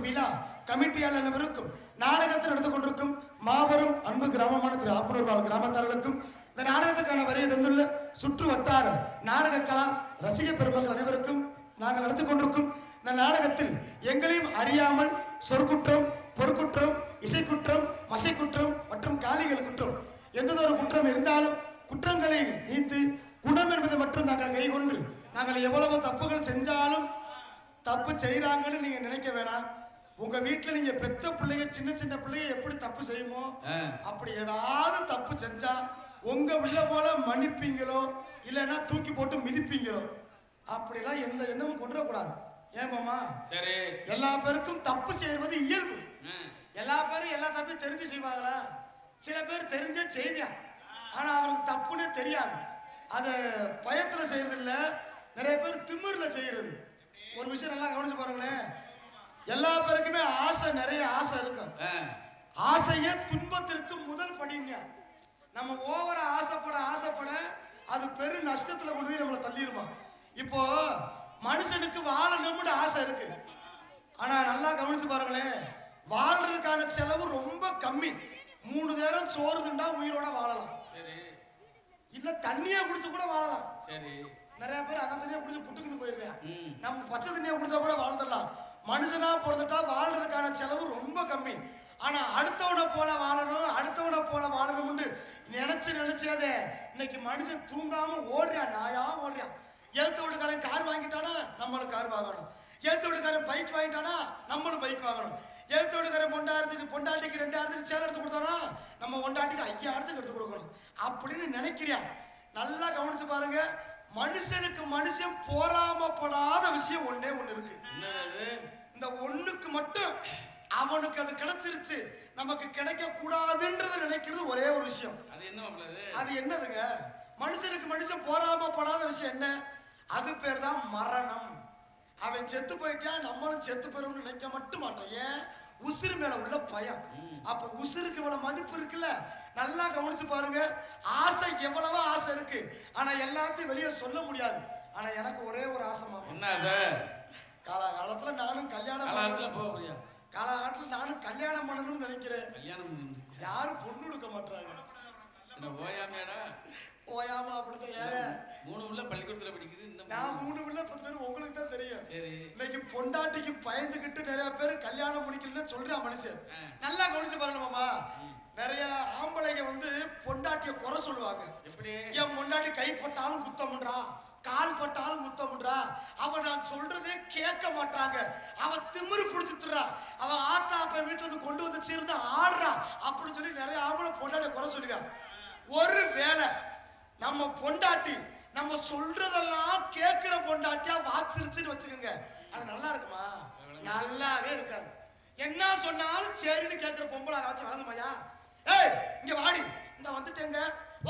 பெருநிலவர்களுக்கும் விழா கமிட்டியால் அனைவருக்கும் நாடகத்தில் நடந்து கொண்டிருக்கும் மாபெரும் அன்பு கிராமமான திரு ஆப்பனூர்வாள் கிராமத்தார்களுக்கும் இந்த நாடகத்துக்கான வரையை தந்துள்ள சுற்று வட்டார நாடக கலா ரசிக பெருமக்கள் அனைவருக்கும் நாங்கள் நடந்து கொண்டிருக்கும் இந்த நாடகத்தில் எங்களையும் அறியாமல் சொற்குற்றம் பொற்குற்றம் இசைக்குற்றம் மசைக்குற்றம் மற்றும் காளிகள் குற்றம் எந்ததொரு குற்றம் இருந்தாலும் குற்றங்களை நீத்து குணம் என்பதை மட்டும் நாங்கள் கைகொண்டு நாங்கள் எவ்வளவு தப்புகள் செஞ்சாலும் தப்பு செய்கிறாங்கன்னு நீங்கள் நினைக்க வேணாம். உங்க வீட்டுல நீங்க பெத்த பிள்ளைங்க சின்ன சின்ன பிள்ளைங்க எப்படி தப்பு செய்யுமோ. அப்படி ஏதாவது தப்பு செஞ்சா உங்க உள்ள போல மன்னிப்பீங்களோ இல்லைன்னா தூக்கி போட்டு மிதிப்பீங்களோ அப்படிலாம் எந்த எண்ணமும் கொண்டு வரக்கூடாது ஏன் மாமா? சரி. எல்லா பேருக்கும் தப்பு செய்வது இயல்பு. எல்லா பேரும் எல்லா தப்பையும் தெரிஞ்சு செய்வாங்களா? சில பேர் தெரிஞ்சே செய்வான் ஆனா அவனுக்கு தப்புன்னே தெரியாது. அது பயத்துல செய்யறது இல்ல நிறைய பேர் திமிர்ல செய்யறது. ஒரு விஷயம் நல்லா கவனிச்சு பாருங்களேன். எல்லா பேருக்குமே ஆசை நிறைய ஆசை இருக்கும். ஆசையே துன்பத்திற்கு முதல் படிங்க. நம்ம ஓவரா ஆசைப்பட ஆசைப்பட அது பெரு நஷ்டத்துல கொண்டு போய் நம்மளை தள்ளிருமா? இப்போ மனுஷனுக்கு வாழணும்னு ஆசை இருக்கு. ஆனா நல்லா கவனிச்சு பாருங்களேன். வாழ்றதுக்கான செலவு ரொம்ப கம்மி. மூணு நேரம் சோறு திண்டா உயிரோட வாழலாம். சரி. இல்ல தண்ணியா குடிச்சு கூட வாழலாம். சரி. நிறைய பேர் அந்த தண்ணியை குடிச்சு புட்டுக்குன்னு ம். நம்ம பச்சை தண்ணியை குடிச்சா கூட வாழ்ந்துடலாம். மனுஷனா பிறந்துட்டா வாழ்றதுக்கான செலவு ரொம்ப கம்மி. ஆனா அடுத்தவனை போல வாழணும் அடுத்தவனை போல வாழணும்னு நினைச்சு நினைச்சதே இன்னைக்கு மனுஷன் தூங்காம ஓடுறான் நாயா ஓடுறான் ஏத்த வீட்டுக்காரன் கார் வாங்கிட்டானா நம்மளும் கார் வாங்கணும். ஏத்த வீட்டுக்காரன் பைக் வாங்கிட்டானா நம்மளும் பைக் வாங்கணும். ஏத்த வீட்டுக்காரன் பொண்டாயிரத்துக்கு பொண்டாட்டிக்கு ரெண்டாயிரத்துக்கு சேர் எடுத்து கொடுத்தானா நம்ம பொண்டாட்டிக்கு ஐயாயிரத்துக்கு எடுத்து கொடுக்கணும். அப்படின்னு நினைக்கிறியா? நல்லா கவனிச்சு பாருங்க. மனுஷனுக்கு மனுஷன் போராமப்படாத விஷயம் ஒண்ணே ஒண்ணு இருக்கு. இந்த ஒண்ணுக்கு மட்டும் அவனுக்கு அது கிடைச்சிருச்சு நமக்கு கிடைக்க கூடாதுன்றது நினைக்கிறது ஒரே ஒரு விஷயம். அது என்னதுங்க? மனுஷனுக்கு மனுஷன் போராமப்படாத விஷயம் என்ன? அது பேர் தான் மரணம். அவன் செத்து போயிட்டான் நம்மளும் செத்து போறோம்னு நினைக்க மட்டும் மாட்டோம். ஏன்? உசுறு மேல உள்ள பயம். அப்ப உசுருக்கு இவ்வளவு மதிப்பு இருக்குல்ல? நல்லா கவனிச்சு பாருங்க. ஆசை எவ்வளவோ ஆசை இருக்கு. ஆனா எல்லாத்தையும் வெளியே சொல்ல முடியாது. ஆனா எனக்கு ஒரே ஒரு ஆசை மாமா. என்ன சார் காலகாலத்துல நானும் கல்யாணம் முடியா காலகாலத்துல நானும் கல்யாணம் பண்ணணும்னு நினைக்கிறேன். கல்யாணம். யாரும் பொண்ணு கொடுக்க மாட்டாங்க ஓயாமையாடா? ஓயாம அப்படித்தான் ஏன்? மூணு உள்ள பள்ளிக்கூடத்துல படிக்குது நான் மூணு. பிள்ளை பத்து பேர் உங்களுக்கு தான் தெரியும். சரி. இன்னைக்கு பொண்டாட்டிக்கு பயந்துகிட்டு நிறைய பேர் கல்யாணம் முடிக்கலன்னு சொல்றான் மனுஷன். நல்லா கவனிச்சு பாருங்க மாமா. நிறைய ஆம்பளைங்க வந்து பொண்டாட்டிய குறை சொல்லுவாங்க. எப்படி? என் முன்னாடி கை பட்டாலும் குத்தம்ன்றா கால் பட்டாலும் குத்தம்ன்றா அவ நான் சொல்றதே கேட்க மாட்டாங்க அவ திமிரு பிடிச்சிட்டுறா. அவ ஆத்தா அப்ப வீட்டுல இருந்து கொண்டு வந்து சேர்ந்து ஆடுறா. அப்படின்னு சொல்லி நிறைய ஆம்பளை பொண்டாட்டிய குறை சொல்லுவாங்க ஒரு வேளை நம்ம பொண்டாட்டி நம்ம சொல்றதெல்லாம் கேட்கிற பொண்டாட்டியா வாச்சிருச்சுன்னு வச்சுக்கோங்க. அது நல்லா இருக்குமா? நல்லாவே இருக்காது. என்ன சொன்னாலும் சரின்னு கேட்கிற பொம்பளை வச்சு வழங்குமாயா ஏய் இங்க வாடி. இந்த வந்துட்டேங்க.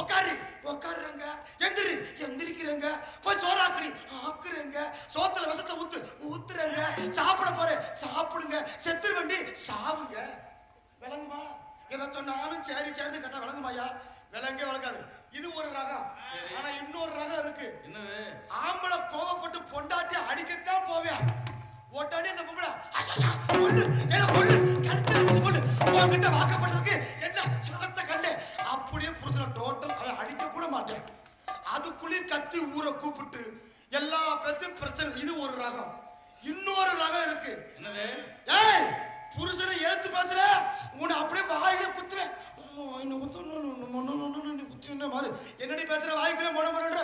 உக்காரி. உக்காருங்க எந்திரி. எந்திரிக்கிறேங்க. போய் சோறாக்குறி ஆக்குறேங்க. சோத்துல விஷத்தை ஊத்து. ஊத்துறேங்க. சாப்பிட போறேன். சாப்பிடுங்க. செத்துரு வண்டி. சாவுங்க. விளங்குமா? எதை சொன்னாலும் சரி சரின்னு கேட்டா விளங்குமாயா விளங்க விளங்காது இது ஒரு ரகம் ஆனா இன்னொரு ரகம் இருக்கு என்னது ஆம்பளை கோவப்பட்டு பொண்டாட்டி அடிக்கத்தான் போவேன். உடனே அந்த பொம்பளை "அச்சச்சா, கொல்லு என்ன கொல்லு கழுத்தை அடிச்சு கொல்லு உன்கிட்ட வாக்கப்பட்டதுக்கு என்ன சுகத்தை கண்டேன் அப்படியே புருஷனை டோட்டல் அவன் அடிக்க கூட மாட்டேன். அதுக்குள்ளேயும் கத்தி ஊரை கூப்பிட்டு எல்லா பேத்தையும் பிரச்சனை இது ஒரு ரகம். இன்னொரு ரகம் இருக்கு. என்னது? ஏய் புருஷனை ஏத்து பேசுற உன்னை அப்படியே வாயில குத்துவேன். மாறு? என்னடி பேசுற வாய்க்குள்ள மொன மொனன்ற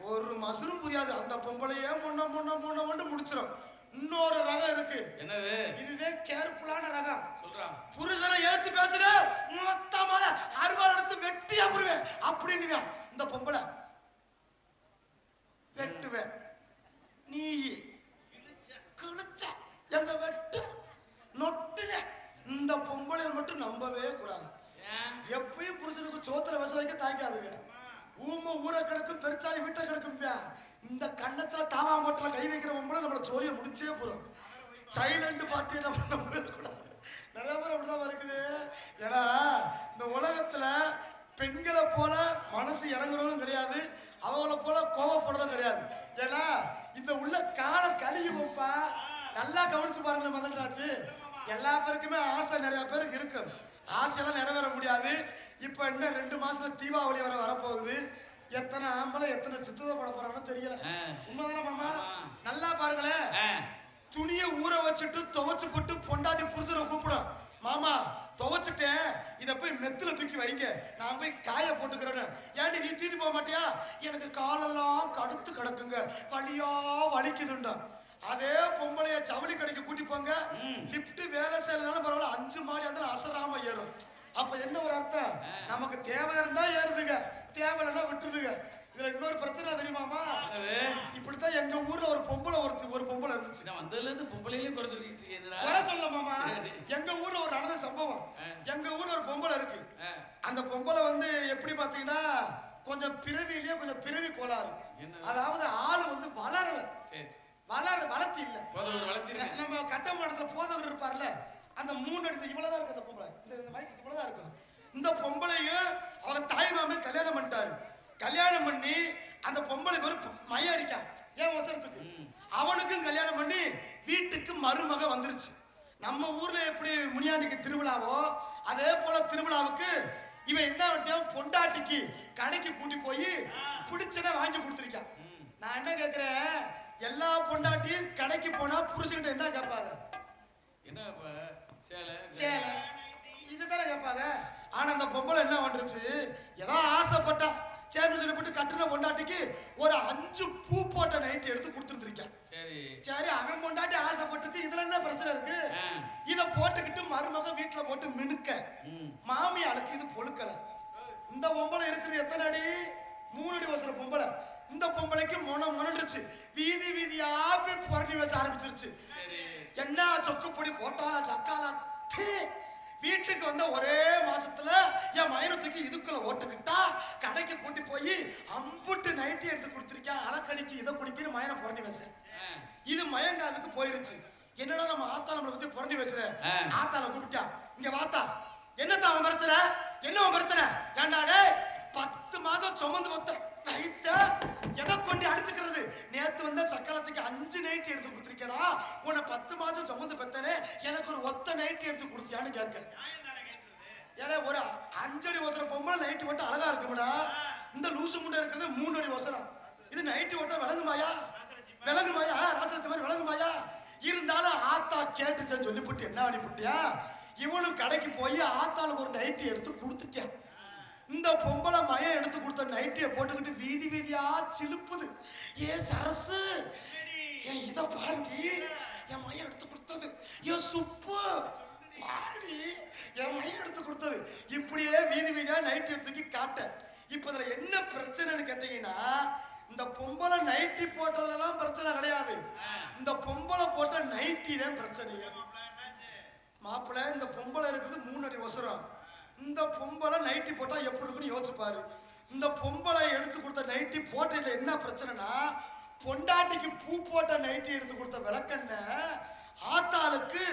ஒரு மசரும் புரியாது. அந்த பொம்பளைய மொன்ன மொன்ன மொன்ன மட்டும் முடிச்சிடும் இன்னொரு ரகம் இருக்கு. என்னது? நல்லா கவனிச்சு பாருங்களேன் மதன்ராஜ். எல்லா பேருக்குமே ஆசை நிறைய பேருக்கு இருக்கு. ஆசையெல்லாம் நிறைவேற முடியாது. இப்போ இன்னும் ரெண்டு மாசத்துல தீபாவளி வர வரப்போகுது. எத்தனை ஆம்பளை எத்தனை சித்ததை பட போறாங்கன்னு தெரியல. உண்மைதானே மாமா. நல்லா பாருங்களேன். துணியை ஊற வச்சுட்டு துவைச்சு போட்டு பொண்டாட்டி புருஷனை கூப்பிடும் மாமா துவைச்சிட்டேன். இதை போய் மெத்துல தூக்கி வைங்க. நான் போய் காய போட்டுக்கிறேன்னு. ஏன்டி நீ தீனி போக மாட்டியா? எனக்கு காலெல்லாம் கடுத்து கிடக்குங்க. வலியா வலிக்குதுண்டா அதே பொம்பளைய ஜவுளி கடைக்கு கூட்டி போங்க. லிப்ட் வேலை செய்யலனாலும் பரவாயில்ல அஞ்சு மாடி அதில் அசராம ஏறும். அப்ப என்ன ஒரு அர்த்தம்? நமக்கு தேவை இருந்தா ஏறுதுங்க. தேவை இல்லைன்னா விட்டுருதுங்க. இதுல இன்னொரு பிரச்சனை தெரியுமாமா இப்படித்தான் எங்க ஊர்ல ஒரு பொம்பளை ஒருத்தி ஒரு பொம்பளை இருந்துச்சு. நான் வந்ததுல இருந்து பொம்பளையிலே குறை சொல்லிட்டு. குறை சொல்ல மாமா. எங்க ஊர்ல ஒரு நடந்த சம்பவம். எங்க ஊர்ல ஒரு பொம்பளை இருக்கு. அந்த பொம்பளை வந்து எப்படி பாத்தீங்கன்னா கொஞ்சம் பிறவியிலேயே கொஞ்சம் பிறவி கோளாறு? அதாவது ஆளு வந்து வளரல. சரி. வளர வளர்த்தி இல்ல. வளர்த்திருக்கேன் நம்ம கட்டமானத்துல போதவர் இருப்பார்ல அந்த மூணு அடி இவ்வளவுதான் இருக்கு அந்த பொம்பளை. இந்த இந்த மைக் இவ்வளவுதான் இருக்கும். இந்த பொம்பளையும் அவங்க தாய் மாமே கல்யாணம் பண்ணிட்டாரு. கல்யாணம் பண்ணி அந்த பொம்பளைக்கு ஒரு மையம் இருக்கான் ஏன் அவசரத்துக்கு அவனுக்கும் கல்யாணம் பண்ணி வீட்டுக்கு மருமக வந்துருச்சு. நம்ம ஊர்ல எப்படி முனியாண்டிக்கு திருவிழாவோ அதே போல திருவிழாவுக்கு இவன் என்ன பண்ணிட்டான்? பொண்டாட்டிக்கு கடைக்கு கூட்டி போய் பிடிச்சதை வாங்கி கொடுத்துருக்கான். நான் என்ன கேக்குறேன்? எல்லா பொண்டாட்டியும் கடைக்கு போனா புருஷன்கிட்ட என்ன கேட்பாங்க? என்ன சேலை? சேலை. இதுதானே கேட்பாங்க. ஆனா அந்த பொம்பளை என்ன பண்றச்சு? ஏதோ ஆசைப்பட்டா சேர்ந்து சொல்லிப்பட்டு கட்டுன பொண்டாட்டிக்கு ஒரு அஞ்சு பூ போட்ட நைட் எடுத்து கொடுத்துருந்துருக்கேன். சரி. சரி அவன் பொண்டாட்டி ஆசைப்பட்டுக்கு இதுல என்ன பிரச்சனை இருக்கு. இத போட்டுக்கிட்டு மருமக வீட்டுல போட்டு மினுக்க. மாமியாளுக்கு இது பொழுக்கல. இந்த பொம்பளை இருக்குது எத்தனை அடி? மூணு அடி வசர பொம்பளை. இந்த பொம்பளைக்கு மொன முரண்டுச்சு வீதி வீதியா போய் புரட்டி வச்ச ஆரம்பிச்சிருச்சு. சரி. என்ன சொக்குப்பொடி போட்டாலா சக்காலா. வீட்டுக்கு வந்த ஒரே மாசத்துல என் மயனத்துக்கு இதுக்குள்ள ஓட்டுக்கிட்டா கடைக்கு கூட்டி போய் அம்புட்டு நைட்டி எடுத்து கொடுத்துருக்கேன் அலக்கடிக்கு இதை குடிப்பின்னு மயனை புரண்டி வச்சேன். இது மயங்காதுக்கு போயிருச்சு. என்னடா நம்ம ஆத்தா நம்மளை பத்தி புரண்டி வச்சுற ஆ. ஆத்தால கூப்பிட்டா. இங்க வாத்தா. என்னத்தா அவன் பிரச்சனை? என்ன அவன் பிரச்சனை? ஏன்டா டேய் பத்து மாசம் சுமந்து மொத்த டைத்த எதை கொண்டு அடிச்சுக்கிறது? நேத்து வந்த சக்காலத்துக்கு அஞ்சு நைட்டி எடுத்து கொடுத்துருக்கேடா உன்னை பத்து மாசம் சுமந்து பெத்தனே எனக்கு ஒரு ஒத்த நைட்டி எடுத்து கொடுத்தியான்னு கேட்க. ஏன்னா ஒரு அஞ்சடி ஒசர பொம்பளை நைட்டு மட்டும் அழகா இருக்கும்டா. இந்த லூசு முண்டை இருக்கிறது மூணு அடி ஒசரம். இது நைட்டு மட்டும் விலகுமாயா? விலகுமாயா? ராசரச மாதிரி விலகுமாயா? இருந்தாலும் ஆத்தா கேட்டுச்சேன்னு சொல்லிவிட்டு என்ன பண்ணிவிட்டியா இவனும் கடைக்கு போய் ஆத்தாளுக்கு ஒரு நைட்டி எடுத்து கொடுத்துட்டேன். இந்த பொம்பளை மயம் எடுத்து கொடுத்த நைட்டியை போட்டுக்கிட்டு வீதி வீதியா சிலுப்புது. ஏ சரசு ஏன் இத பாருடி. என் மயம் எடுத்து கொடுத்தது. ஏன் சுப்பு பாருடி. என் மையம் எடுத்து கொடுத்தது. இப்படியே வீதி வீதியா நைட்டியை தூக்கி காட்ட. இப்ப இதுல என்ன பிரச்சனைன்னு கேட்டீங்கன்னா இந்த பொம்பளை நைட்டி போட்டதுலாம் பிரச்சனை கிடையாது. இந்த பொம்பளை போட்ட நைட்டி தான் பிரச்சனை மாப்பிள்ளை இந்த பொம்பளை இருக்கிறது மூணு அடி ஒசரம் இந்த பொம்பளை நைட்டி போட்டா எப்படி இருக்குன்னு யோசிச்சு பாரு. இந்த பொம்பளை எடுத்து கொடுத்த நைட்டி போட்டதுல என்ன பிரச்சனைனா பொண்டாட்டிக்கு பூ போட்ட நைட்டி எடுத்து கொடுத்த விளக்கண்ண ஆத்தாளுக்கு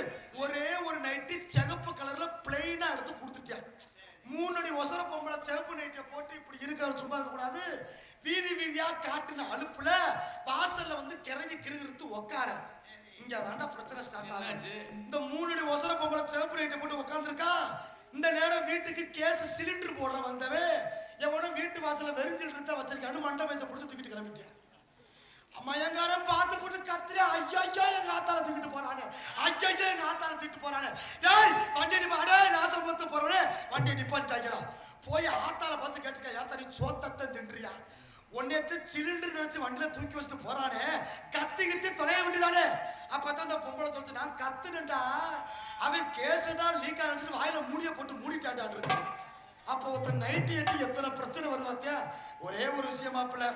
ஒரே ஒரு நைட்டி சிகப்பு கலர்ல பிளெயினா எடுத்து கொடுத்துட்டான் மூணு அடி ஒசர பொம்பளை சிவப்பு நைட்டியை போட்டு இப்படி இருக்காரு சும்மா இருக்கக்கூடாது. வீதி வீதியா காட்டுன அலுப்புல வாசல்ல வந்து கிறங்கி கிருகிருத்து உக்கார. இங்க அதாண்டா பிரச்சனை ஸ்டார்ட் என்னாச்சு? இந்த மூணு அடி ஒசர பொம்பளை சிவப்பு லைட்டை போட்டு உட்காந்துருக்கா இந்த நேரம் வீட்டுக்கு கேஸ் சிலிண்டர் போடுற வந்தவே எவனும் வீட்டு வாசல வெறிஞ்சில் இருந்தா வச்சிருக்கான்னு மண்டபத்தை பிடிச்சி தூக்கிட்டு கிளம்பிட்டேன். அம்மையங்காரன் பார்த்து போட்டு கத்துறா. ஐயா ஐயா எங்க ஆத்தால தூக்கிட்டு போறானே. ஐயா ஐயா எங்க ஆத்தால தூக்கிட்டு போறானே. டேய் வண்டி நிப்பாடே நாசம் பத்து போறானே வண்டி நிப்பாட்டாங்கடா போய் ஆத்தால பார்த்து கேட்டுக்க ஏத்தா நீ சோத்தத்தை தின்றியா? உன்னையத்து சிலிண்டர் வச்சு வண்டியில தூக்கி வச்சுட்டு போறானே. கத்தி கத்தி தொலைய வேண்டியதானே? அப்பதான் அந்த பொம்பளை சொல்லிச்சு நான் கத்துனேன்டா. அவன் கேஸ் தான் லீக் ஆகிடுச்சு அப்போ ஒருத்தன் நைட்டி எட்டி எத்தனை பிரச்சனை வருது பார்த்தியா ஒரே ஒரு விஷயம் மாப்பிள்ள.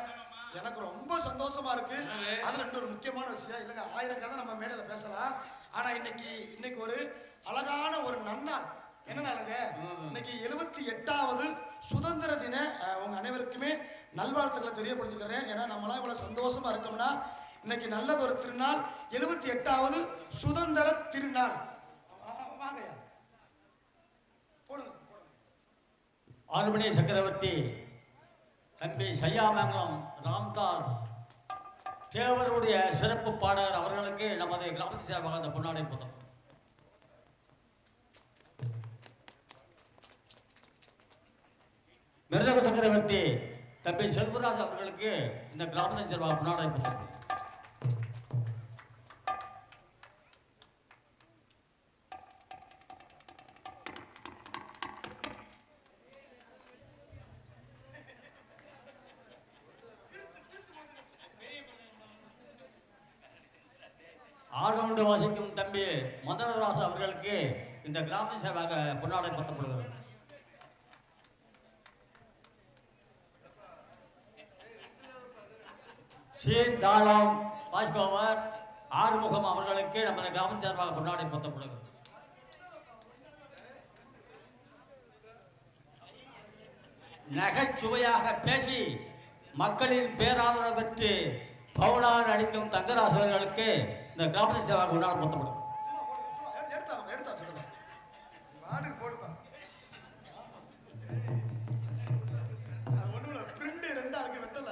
எனக்கு ரொம்ப சந்தோஷமா இருக்கு. அது ரெண்டு ஒரு முக்கியமான விஷயம். இல்லைங்க ஆயிரம் கதை நம்ம மேடையில பேசலாம். ஆனா இன்னைக்கு இன்னைக்கு ஒரு அழகான ஒரு நன்னாள். என்ன நாளுங்க? இன்னைக்கு எழுபத்தி எட்டாவது சுதந்திர தின உங்க அனைவருக்குமே நல்வாழ்த்துக்களை தெரியப்படுத்திக்கிறேன். ஏன்னா நம்மளாம் இவ்வளவு சந்தோஷமா இருக்கோம்னா இன்னைக்கு நல்லது ஒரு திருநாள் எழுபத்தி எட்டாவது சுதந்திர திருநாள். வாங்கய்யா போடுங்க போடுங்க ஆறுமணி சக்கரவர்த்தி தம்பி சையாமங்கலம் ராம்தாஸ் தேவருடைய சிறப்பு பாடகர் அவர்களுக்கு நமது கிராமத்தை சார்பாக அந்த பொன்னாடை புதம். மிருதக சக்கரவர்த்தி தம்பி செல்வராஜ் அவர்களுக்கு இந்த கிராமத்தின் சார்பாக பொன்னாடை புத்தம் ஆறுமுகம் அவர்களுக்கு நம்ம கிராம சார்பாக பொன்னாடை பத்தப்படுகிறது நகைச்சுவையாக பேசி மக்களின் பேராதரவு பெற்று பவுனார் அடிக்கும் தங்கராசு அவர்களுக்கு இந்த கிராம சேவாக கொண்டாட பொருத்தப்படும் சும்மா போடுங்க, சும்மா எடுத்து- எடுத்தாங்க, எடுத்தா சொல்லுங்க. பாட்டுக்கு போடுப்பா. அது ஒண்ணும் இல்ல, print ரெண்டா இருக்கு, வெட்டல.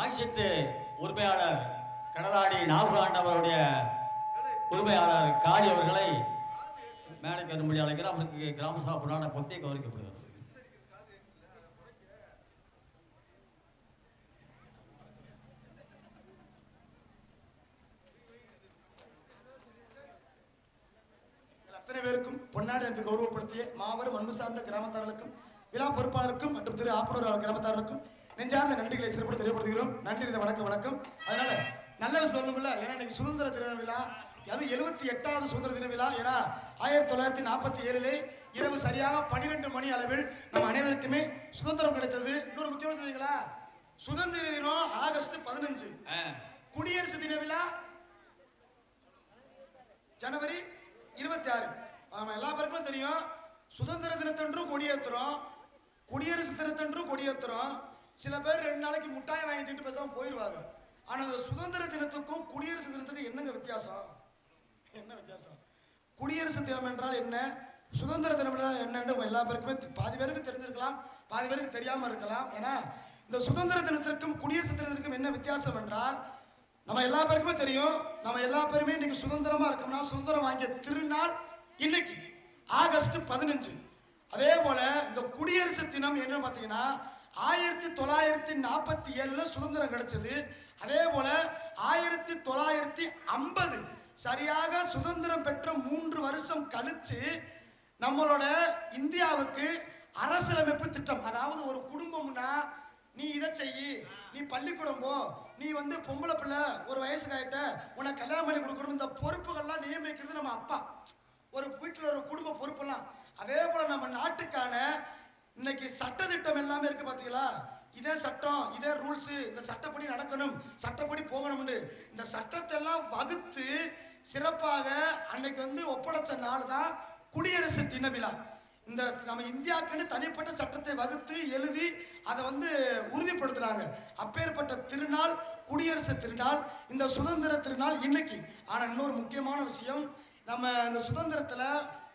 மைசெட்டு உரிமையாளர் கடலாடி நாகூராண்டவருடைய உரிமையாளர் காளி அவர்களை மேடைக்கு வரும்படி அழைக்கிறார். அவருக்கு கிராம சபா புராண பக்தி கௌரவிக்கப்படுகிறது. அத்தனை பேருக்கும் பொன்னாடி என்று கௌரவப்படுத்திய மாபெரும் அன்பு சார்ந்த கிராமத்தார்களுக்கும் விழா பொறுப்பாளருக்கும் மற்றும் திரு ஆப்பனூர் கிராமத்தார்களுக்கும் நெஞ்சார்ந்த நன்றிகளை சிறப்பு தெரியப்படுத்துகிறோம். நன்றி இந்த வணக்கம் வணக்கம். அதனால நல்ல விஷயம் சொல்லணும்ல ஏன்னா இன்னைக்கு சுதந்திர தின விழா. அது எழுபத்தி எட்டாவது சுதந்திர தின விழா. ஏன்னா ஆயிரத்தி தொள்ளாயிரத்தி நாற்பத்தி ஏழிலே இரவு சரியாக பன்னிரெண்டு மணி அளவில் நம்ம அனைவருக்குமே சுதந்திரம் கிடைத்தது. இன்னொரு முக்கியமான தெரியுங்களா? சுதந்திர தினம் ஆகஸ்ட் பதினஞ்சு. குடியரசு தின விழா ஜனவரி இருபத்தி ஆறு. ஆமா எல்லா பேருக்குமே தெரியும். சுதந்திர தினத்தன்றும் கொடியேத்துறோம். குடியரசு தினத்தன்றும் கொடியேத்துறோம். சில பேர் ரெண்டு நாளைக்கு முட்டாய் வாங்கி திட்டு பேசாமல் போயிடுவாங்க ஆனால் அந்த சுதந்திர தினத்துக்கும் குடியரசு தினத்துக்கும் என்னங்க வித்தியாசம்? என்ன வித்தியாசம்? குடியரசு தினம் என்றால் என்ன? சுதந்திர தினம் என்றால் என்னன்னு எல்லா பேருக்குமே பாதி பேருக்கு தெரிஞ்சிருக்கலாம். பாதி பேருக்கு தெரியாமல் இருக்கலாம். ஏன்னா இந்த சுதந்திர தினத்திற்கும் குடியரசு தினத்திற்கும் என்ன வித்தியாசம் என்றால் நம்ம எல்லா பேருக்குமே தெரியும். நம்ம எல்லா பேருமே இன்னைக்கு சுதந்திரமாக இருக்கோம்னா சுதந்திரம் வாங்கிய திருநாள் இன்னைக்கு ஆகஸ்ட் பதினஞ்சு. அதே போல இந்த குடியரசு தினம் என்ன பார்த்தீங்கன்னா ஆயிரத்தி தொள்ளாயிரத்தி நாற்பத்தி ஏழில் சுதந்திரம் கிடைச்சது. அதே போல் ஆயிரத்தி தொள்ளாயிரத்தி ஐம்பது சரியாக சுதந்திரம் பெற்ற மூன்று வருஷம் கழித்து நம்மளோட இந்தியாவுக்கு அரசியலமைப்பு திட்டம் அதாவது ஒரு குடும்பம்னா நீ இதை செய் நீ பள்ளிக்கூடம் போ நீ வந்து பொம்பளை பிள்ளை ஒரு வயசுக்கு ஆயிட்ட உனக்கு கல்யாணம் பண்ணி கொடுக்கணும் இந்த பொறுப்புகள்லாம் நியமிக்கிறது நம்ம அப்பா. ஒரு வீட்டில் ஒரு குடும்ப பொறுப்பெல்லாம். அதே போல் நம்ம நாட்டுக்கான இன்னைக்கு சட்ட திட்டம் எல்லாமே இருக்கு பாத்தீங்களா? இதே சட்டம் இதே ரூல்ஸ் இந்த சட்டப்படி நடக்கணும் சட்டப்படி போகணும்னு. இந்த சட்டத்தை எல்லாம் வகுத்து சிறப்பாக அன்னைக்கு வந்து ஒப்படைச்ச நாள் தான் குடியரசு தின விழா. இந்த நம்ம இந்தியாவுக்குன்னு தனிப்பட்ட சட்டத்தை வகுத்து எழுதி அதை வந்து உறுதிப்படுத்துறாங்க. அப்பேற்பட்ட திருநாள் குடியரசு திருநாள் இந்த சுதந்திர திருநாள் இன்னைக்கு. ஆனா இன்னொரு முக்கியமான விஷயம் நம்ம இந்த சுதந்திரத்துல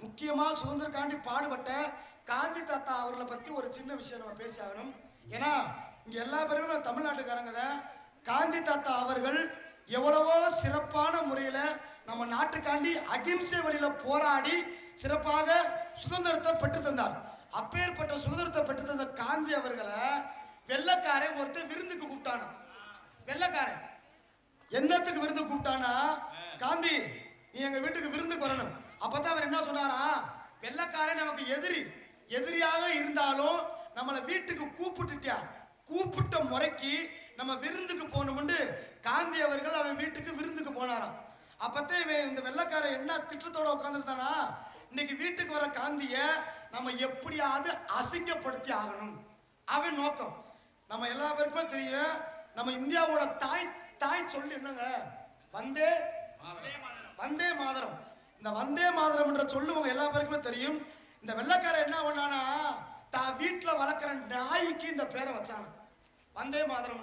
முக்கியமா சுதந்திரக்காண்டி பாடுபட்ட காந்தி தாத்தா அவர்களை பத்தி ஒரு சின்ன விஷயம் நம்ம பேசி ஆகணும். ஏன்னா இங்க எல்லா பேருமே தமிழ்நாட்டுக்காரங்க தான். காந்தி தாத்தா அவர்கள் எவ்வளவோ சிறப்பான முறையில நம்ம நாட்டுக்காண்டி அகிம்சை வழியில போராடி சிறப்பாக சுதந்திரத்தை பெற்று தந்தார். அப்பேற்பட்ட சுதந்திரத்தை பெற்று தந்த காந்தி அவர்களை வெள்ளக்காரன் ஒருத்தர் விருந்துக்கு கூப்பிட்டானா வெள்ளக்காரன். என்னத்துக்கு விருந்து கூப்பிட்டானா? காந்தி நீ எங்க வீட்டுக்கு விருந்துக்கு வரணும். அப்பதான் அவர் என்ன சொன்னாரா? வெள்ளக்காரன் நமக்கு எதிரி. எதிரியாக இருந்தாலும் நம்மளை வீட்டுக்கு கூப்பிட்டுட்டியா? கூப்பிட்ட முறைக்கு நம்ம விருந்துக்கு போகணும்னு காந்தி அவர்கள் அவன் வீட்டுக்கு விருந்துக்கு போனாராம். அப்பத்தான் இவன் இந்த வெள்ளக்காரன் என்ன திட்டத்தோட உட்காந்துருந்தானா இன்னைக்கு வீட்டுக்கு வர காந்திய நம்ம எப்படியாவது அசிங்கப்படுத்தி ஆகணும். அவன் நோக்கம். நம்ம எல்லா பேருக்குமே தெரியும். நம்ம இந்தியாவோட தாய் தாய் சொல்லி என்னங்க? வந்தே வந்தே மாதரம். இந்த வந்தே மாதரம் என்ற சொல்லு உங்க எல்லா பேருக்குமே தெரியும். இந்த வெள்ளைக்காரன் என்ன பண்ணானா தான் வீட்டுல வளர்க்குற நாய்க்கு இந்த பேரை வச்சான வந்தே மாதரம்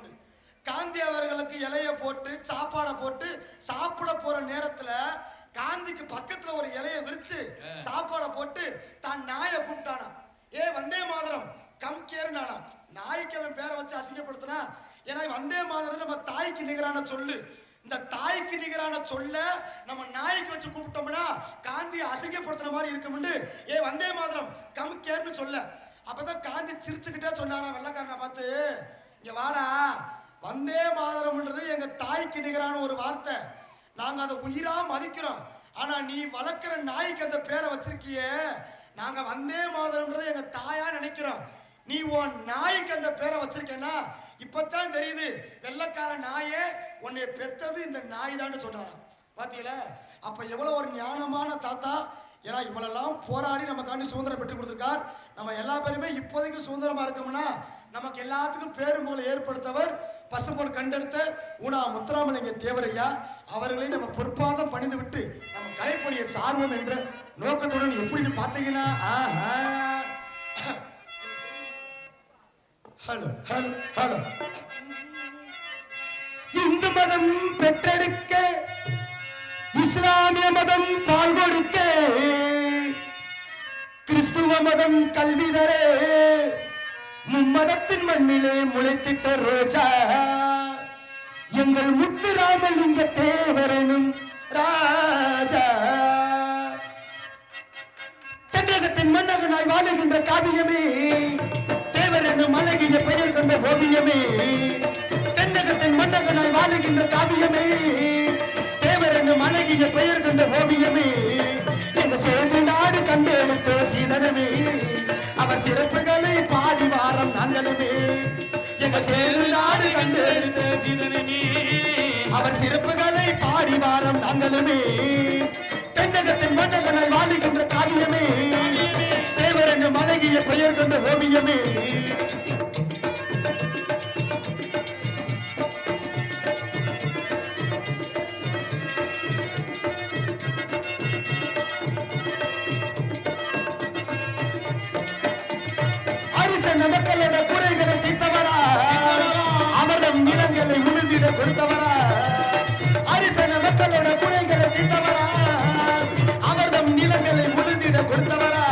காந்தி அவர்களுக்கு இலைய போட்டு சாப்பாடை போட்டு சாப்பிட போற நேரத்துல காந்திக்கு பக்கத்துல ஒரு இலைய விரிச்சு சாப்பாடை போட்டு தான் நாயை கூப்பிட்டானா ஏ வந்தே மாதரம் கம் கேருனானா நாய்க்கு அவன் பேரை வச்சு அசிங்கப்படுத்தினா ஏன்னா வந்தே மாதரம் நம்ம தாய்க்கு நிகரான சொல்லு. இந்த தாய்க்கு நிகரான சொல்ல நம்ம நாய்க்கு வச்சு கூப்பிட்டோம்னா காந்தி அசிங்கப்படுத்துற மாதிரி இருக்கும்னு. ஏ வந்தே மாதிரம் கம் கேர்னு சொல்ல. அப்பதான் காந்தி சிரிச்சுக்கிட்டே சொன்னாராம் வெள்ளக்காரனை பார்த்து. இங்க வாடா வந்தே மாதரம்ன்றது எங்க தாய்க்கு நிகரான ஒரு வார்த்தை. நாங்க அதை உயிரா மதிக்கிறோம். ஆனா நீ வளர்க்குற நாய்க்கு அந்த பேரை வச்சிருக்கியே. நாங்க வந்தே மாதரம்ன்றது எங்க தாயா நினைக்கிறோம். நீ உன் நாய்க்கு அந்த பேரை வச்சிருக்கேன்னா இப்பதான் தெரியுது வெள்ளக்கார நாயே உன்னை பெத்தது இந்த நாய் தான் சொன்னாராம். பாத்தீங்களா? அப்ப எவ்வளவு ஒரு ஞானமான தாத்தா. ஏன்னா இவ்வளெல்லாம் போராடி நமக்காண்டி சுதந்திரம் பெற்று கொடுத்துருக்கார். நம்ம எல்லா பேருமே இப்போதைக்கு சுதந்திரமா இருக்கோம்னா நமக்கு எல்லாத்துக்கும் பேரும்புகளை ஏற்படுத்தவர் பசும்பொன் கண்டெடுத்த ஊனா முத்துராமலிங்க தேவரையா. அவர்களை நம்ம பொற்பாதம் பணிந்து விட்டு நம்ம கலைப்பணியை சார்வோம் என்ற நோக்கத்துடன் எப்படின்னு பார்த்தீங்கன்னா ஹலோ ஹலோ ஹலோ. இந்து மதம் பெற்றெடுக்க இஸ்லாமிய மதம் பால் கொடுக்க கிறிஸ்துவ மதம் கல்வி தர மும்மதத்தின் மண்ணிலே முளைத்திட்ட ரோஜா. எங்கள் முத்துராமலிங்க தேவரனும் ராஜா. தென்னகத்தின் மன்னகனாய் வாழுகின்ற காவியமே தேவர் என்னும் அழகிய பெயர் கொண்ட ஓவியமே. மன்னகனாய் காவியமே. தேவர் என்னும் பெயர் கொண்ட ஓவியமே. எங்க சிறந்த நாடு கண்டெடுத்த சீதனமே. அவர் சிறப்புகளை பாடி வாரம் நாங்களுமே. எங்க சேர்ந்து நாடு கண்டெடுத்த அவர் சிறப்புகளை பாடி வாரம் நாங்களுமே. தென்னகத்தின் மன்னகனாய் வாழுகின்ற காவியமே. தேவர் மலகிய பெயர் கொண்ட ஓவியமே. மக்களோட குறைகளை தீர்த்தவரா? அவர்தம் நிலங்களை உழுதிட கொடுத்தவரா? அரிசன மக்களோட குறைகளை தீர்த்தவரா? அவர்தம் நிலங்களை உழுதிட கொடுத்தவரா?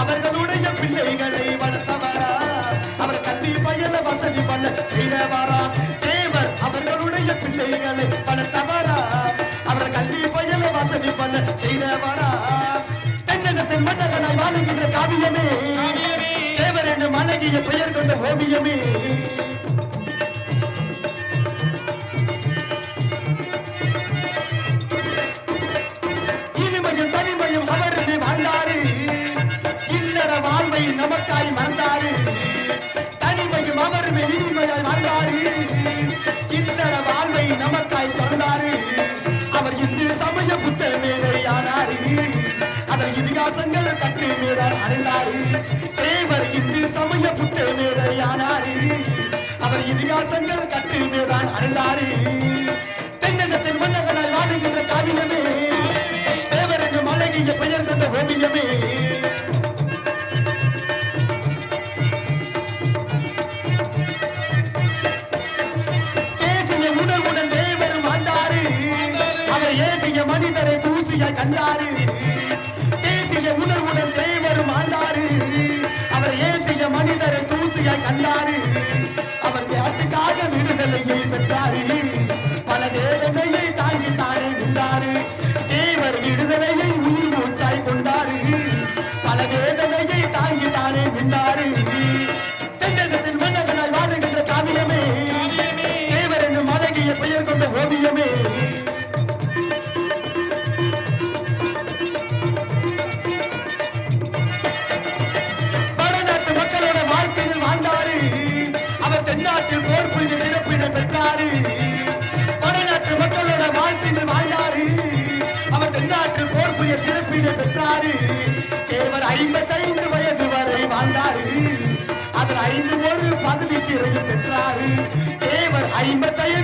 அவர்களுடைய பிள்ளைகளை வளர்த்தவரா? அவர் கல்வி பயில வசதி பல்ல செய்தவரா? தேவர் அவர்களுடைய பிள்ளைகளை வளர்த்தவரா? அவர் கல்வி பயில வசதி பல்ல செய்தவரா? தென்னகத்தின் மன்னகனாய் வாழுகின்ற காவியமே காவியமே. மாதர் என்ற மலைகிய பெயர் கொண்ட ஓவியமே. இனிமையும் தனிமையும் அவருமே வாழ்ந்தாரு. இல்லற வாழ்வை நமக்காய் மறந்தாரு. தனிமையும் அவருமே இனிமையாய் வாழ்ந்தாரு. இல்லற வாழ்வை நமக்காய் தொடர்ந்தாரு. அவர் இந்து சமய புத்த மேதையானாரு. அதன் இதிகாசங்கள் கட்டு மீதார் அறிந்தாரு. கலசங்கள் கட்டினான் அருந்தாரி தென்னகத்தின் மன்னகனாய் வாழுகின்ற காவியமே தேவரங்கம் அழகிய பெயர் கொண்ட ஓவியமே. மனிதரை தூசிய கண்டாரு. தேசிய உணர்வுடன் தேவரும் ஆண்டாரு. அவர் ஏசிய மனிதரை தூசிய கண்டாரு.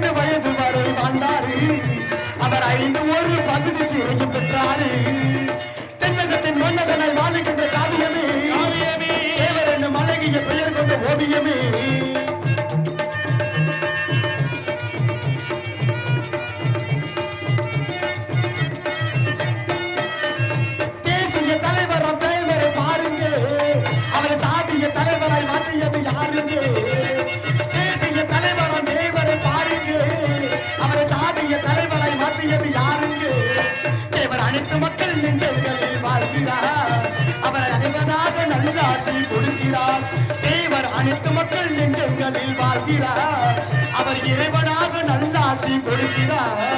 இரண்டு வயது 啊。